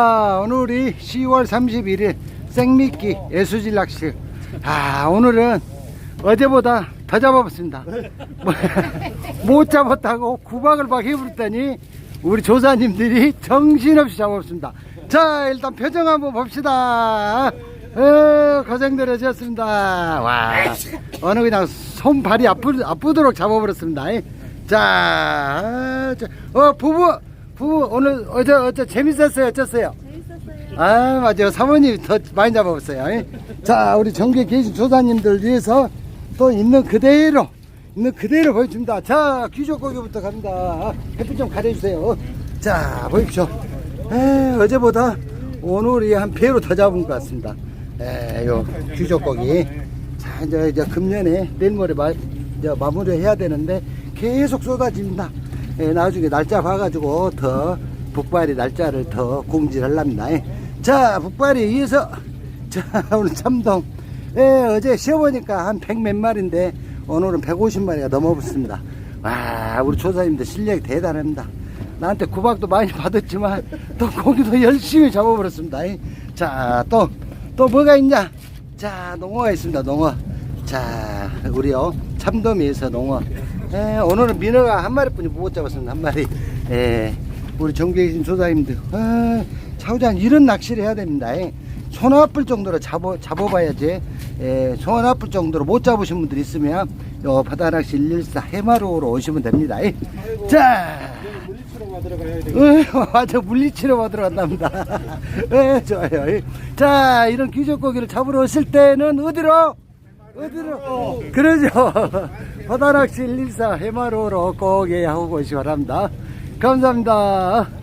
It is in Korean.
아, 오늘이 10월 31일 생미끼 예수질 낚시. 아, 오늘은 어제보다 더 잡아봤습니다. 뭐, 못 잡았다고 구박을 막 해버렸더니 우리 조사님들이 정신없이 잡았습니다. 자, 일단 표정 한번 봅시다. 에, 고생들 하셨습니다. 와, 어느 그냥 손발이 아프, 아프도록 잡아버렸습니다. 자, 아, 자, 어, 부부, 부부, 오늘, 어제, 어제 재밌었어요? 어쩌어요 재밌었어요. 아, 맞아요. 사모님이 더 많이 잡아봤어요. 예? 자, 우리 전국에 계신 조사님들 위해서 또 있는 그대로, 있는 그대로 보여줍니다. 자, 귀족 고기부터 갑니다. 햇빛 좀 가려주세요. 자, 보십시오. 에, 어제보다 오늘이 한 배로 더 잡은 것 같습니다. 에, 요 귀족 고기. 자, 이제, 이제 금년에 내일 모레 마, 이제 마무리 해야 되는데 계속 쏟아집니다. 예, 나중에 날짜 봐가지고 더 북발이 날짜를 더 공지하랍니다. 예. 자, 북발이 위해서 자, 오늘 참동. 예, 어제 쉬어보니까 한 100 몇 마리인데 오늘은 150마리가 넘어붙습니다. 와, 우리 조사님들 실력이 대단합니다. 나한테 구박도 많이 받았지만 또 고기도 열심히 잡아버렸습니다. 예. 자, 또, 또 뭐가 있냐? 자, 농어가 있습니다, 농어. 자, 우리요, 참돔이에서 농어. 예, 오늘은 민어가 한 마리뿐이 못 잡았습니다, 한 마리. 예, 우리 전국에 계신 조사님들, 아, 차우장 이런 낚시를 해야 됩니다. 예. 손 아플 정도로 잡아, 잡아봐야지. 예, 손 아플 정도로 못 잡으신 분들 있으면, 요 바다낚시 114 해마로로 오시면 됩니다. 예. 자, 물리치료가 들어가야 돼. 어, 맞아 물리치료 받으러 간답니다. 예, 좋아요. 예. 자, 이런 귀족고기를 잡으러 오실 때는 어디로? 어디로? 그러죠. 바다낚시 114 해마로로 꼭 예약하고 오시기 바랍니다. 감사합니다.